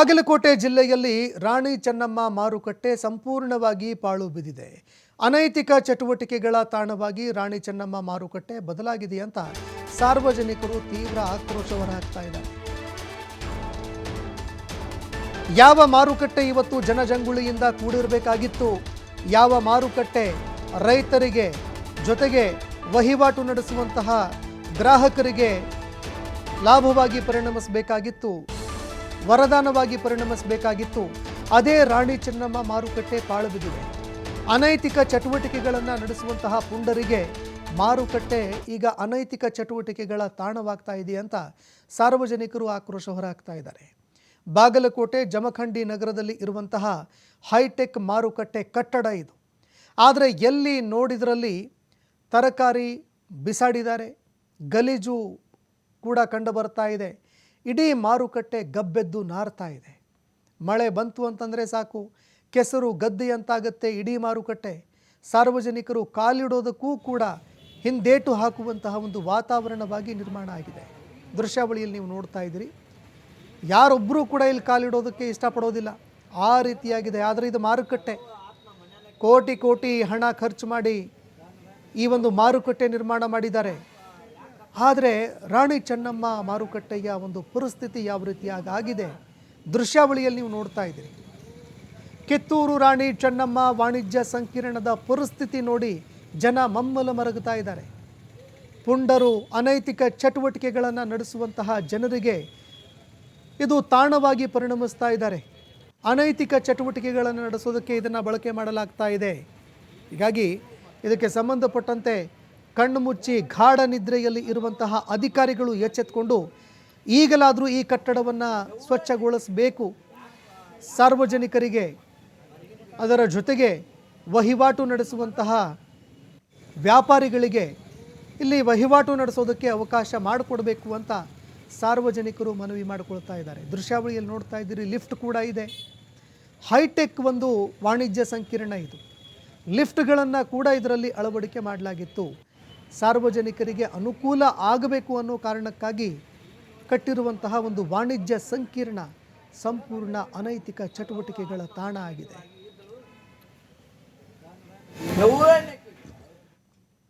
ಬಾಗಲಕೋಟೆ ಜಿಲ್ಲೆಯಲ್ಲಿ ರಾಣಿ ಚೆನ್ನಮ್ಮ ಮಾರುಕಟ್ಟೆ ಸಂಪೂರ್ಣವಾಗಿ ಪಾಳು ಬಿದ್ದಿದೆ. ಅನೈತಿಕ ಚಟುವಟಿಕೆಗಳ ತಾಣವಾಗಿ ರಾಣಿ ಚೆನ್ನಮ್ಮ ಮಾರುಕಟ್ಟೆ ಬದಲಾಗಿದೆ ಅಂತ ಸಾರ್ವಜನಿಕರು ತೀವ್ರ ಆಕ್ರೋಶ ಹೊರಹಾಕ್ತಾ ಇದ್ದಾರೆ. ಯಾವ ಮಾರುಕಟ್ಟೆ ಇವತ್ತು ಜನಜಂಗುಳಿಯಿಂದ ಕೂಡಿರಬೇಕಾಗಿತ್ತು? ಯಾವ ಮಾರುಕಟ್ಟೆ ರೈತರಿಗೆ ಜೊತೆಗೆ ವಹಿವಾಟು ನಡೆಸುವಂತಹ ಗ್ರಾಹಕರಿಗೆ ಲಾಭವಾಗಿ ಪರಿಣಮಿಸಬೇಕಾಗಿತ್ತು? ವರದಾನವಾಗಿ ಪರಿಣಮಿಸಬೇಕಾಗಿತ್ತು. ಅದೇ ರಾಣಿ ಚೆನ್ನಮ್ಮ ಮಾರುಕಟ್ಟೆ ಪಾಳು ಬಿದ್ದಿದೆ ಅನೈತಿಕ ಚಟುವಟಿಕೆಗಳನ್ನು ನಡೆಸುವಂತಹ ಪುಂಡರಿಗೆ ಮಾರುಕಟ್ಟೆ ಈಗ ಅನೈತಿಕ ಚಟುವಟಿಕೆಗಳ ತಾಣವಾಗ್ತಾ ಇದೆ ಅಂತ ಸಾರ್ವಜನಿಕರು ಆಕ್ರೋಶ ಹೊರಹಾಕ್ತಾ ಇದ್ದಾರೆ. ಬಾಗಲಕೋಟೆ, ಜಮಖಂಡಿ ನಗರದಲ್ಲಿ ಇರುವಂತಹ ಹೈಟೆಕ್ ಮಾರುಕಟ್ಟೆ ಕಟ್ಟಡ ಇದು. ಆದರೆ ಎಲ್ಲಿ ನೋಡಿದರಲ್ಲಿ ತರಕಾರಿ ಬಿಸಾಡಿದ್ದಾರೆ. ಗಲೀಜು ಕೂಡ ಕಂಡುಬರ್ತಾ ಇದೆ. ಇಡೀ ಮಾರುಕಟ್ಟೆ ಗಬ್ಬೆದ್ದು ನಾರ್ತಾ ಇದೆ. ಮಳೆ ಬಂತು ಅಂತಂದರೆ ಸಾಕು. ಕೆಸರು ಗದ್ದೆಯಂತಾಗತ್ತೆ ಇಡೀ ಮಾರುಕಟ್ಟೆ. ಸಾರ್ವಜನಿಕರು ಕಾಲಿಡೋದಕ್ಕೂ ಕೂಡ ಹಿಂದೇಟು ಹಾಕುವಂತಹ ಒಂದು ವಾತಾವರಣವಾಗಿ ನಿರ್ಮಾಣ ಆಗಿದೆ. ದೃಶ್ಯಾವಳಿಯಲ್ಲಿ ನೀವು ನೋಡ್ತಾ ಇದ್ದೀರಿ. ಯಾರೊಬ್ಬರೂ ಕೂಡ ಇಲ್ಲಿ ಕಾಲಿಡೋದಕ್ಕೆ ಇಷ್ಟಪಡೋದಿಲ್ಲ. ಆ ರೀತಿಯಾಗಿದೆ. ಆದರೆ ಇದು ಮಾರುಕಟ್ಟೆ. ಕೋಟಿ ಕೋಟಿ ಹಣ ಖರ್ಚು ಮಾಡಿ ಈ ಒಂದು ಮಾರುಕಟ್ಟೆ ನಿರ್ಮಾಣ ಮಾಡಿದ್ದಾರೆ. ಆದರೆ ರಾಣಿ ಚೆನ್ನಮ್ಮ ಮಾರುಕಟ್ಟೆಯ ಒಂದು ಪರಿಸ್ಥಿತಿ ಯಾವ ರೀತಿಯಾಗಿ ಆಗಿದೆ ದೃಶ್ಯಾವಳಿಯಲ್ಲಿ ನೀವು ನೋಡ್ತಾ ಇದ್ದೀರಿ. ಕಿತ್ತೂರು ರಾಣಿ ಚೆನ್ನಮ್ಮ ವಾಣಿಜ್ಯ ಸಂಕೀರ್ಣದ ಪರಿಸ್ಥಿತಿ ನೋಡಿ ಜನ ಮಮ್ಮಲು ಮರಗುತ್ತಾ ಇದ್ದಾರೆ. ಪುಂಡರು ಅನೈತಿಕ ಚಟುವಟಿಕೆಗಳನ್ನು ನಡೆಸುವಂತಹ ಜನರಿಗೆ ಇದು ತಾಣವಾಗಿ ಪರಿಣಮಿಸ್ತಾ ಇದ್ದಾರೆ. ಅನೈತಿಕ ಚಟುವಟಿಕೆಗಳನ್ನು ನಡೆಸೋದಕ್ಕೆ ಇದನ್ನು ಬಳಕೆ ಮಾಡಲಾಗ್ತಾ ಇದೆ. ಹೀಗಾಗಿ ಇದಕ್ಕೆ ಸಂಬಂಧಪಟ್ಟಂತೆ ಕಣ್ಣು ಮುಚ್ಚಿ ಗಾಢ ನಿದ್ರೆಯಲ್ಲಿ ಇರುವಂತಹ ಅಧಿಕಾರಿಗಳು ಎಚ್ಚೆತ್ಕೊಂಡು ಈಗಲಾದರೂ ಈ ಕಟ್ಟಡವನ್ನು ಸ್ವಚ್ಛಗೊಳಿಸಬೇಕು. ಸಾರ್ವಜನಿಕರಿಗೆ ಅದರ ಜೊತೆಗೆ ವಹಿವಾಟು ನಡೆಸುವಂತಹ ವ್ಯಾಪಾರಿಗಳಿಗೆ ಇಲ್ಲಿ ವಹಿವಾಟು ನಡೆಸೋದಕ್ಕೆ ಅವಕಾಶ ಮಾಡಿಕೊಡಬೇಕು ಅಂತ ಸಾರ್ವಜನಿಕರು ಮನವಿ ಮಾಡಿಕೊಳ್ತಾ ಇದ್ದಾರೆ. ದೃಶ್ಯಾವಳಿಯಲ್ಲಿ ನೋಡ್ತಾ ಇದ್ದೀರಿ, ಲಿಫ್ಟ್ ಕೂಡ ಇದೆ. ಹೈಟೆಕ್ ಒಂದು ವಾಣಿಜ್ಯ ಸಂಕೀರ್ಣ ಇದು. ಲಿಫ್ಟ್ಗಳನ್ನು ಕೂಡ ಇದರಲ್ಲಿ ಅಳವಡಿಕೆ ಮಾಡಲಾಗಿತ್ತು. ಸಾರ್ವಜನಿಕರಿಗೆ ಅನುಕೂಲ ಆಗಬೇಕು ಅನ್ನೋ ಕಾರಣಕ್ಕಾಗಿ ಕಟ್ಟಿರುವಂತಹ ಒಂದು ವಾಣಿಜ್ಯ ಸಂಕೀರ್ಣ ಸಂಪೂರ್ಣ ಅನೈತಿಕ ಚಟುವಟಿಕೆಗಳ ತಾಣ ಆಗಿದೆ.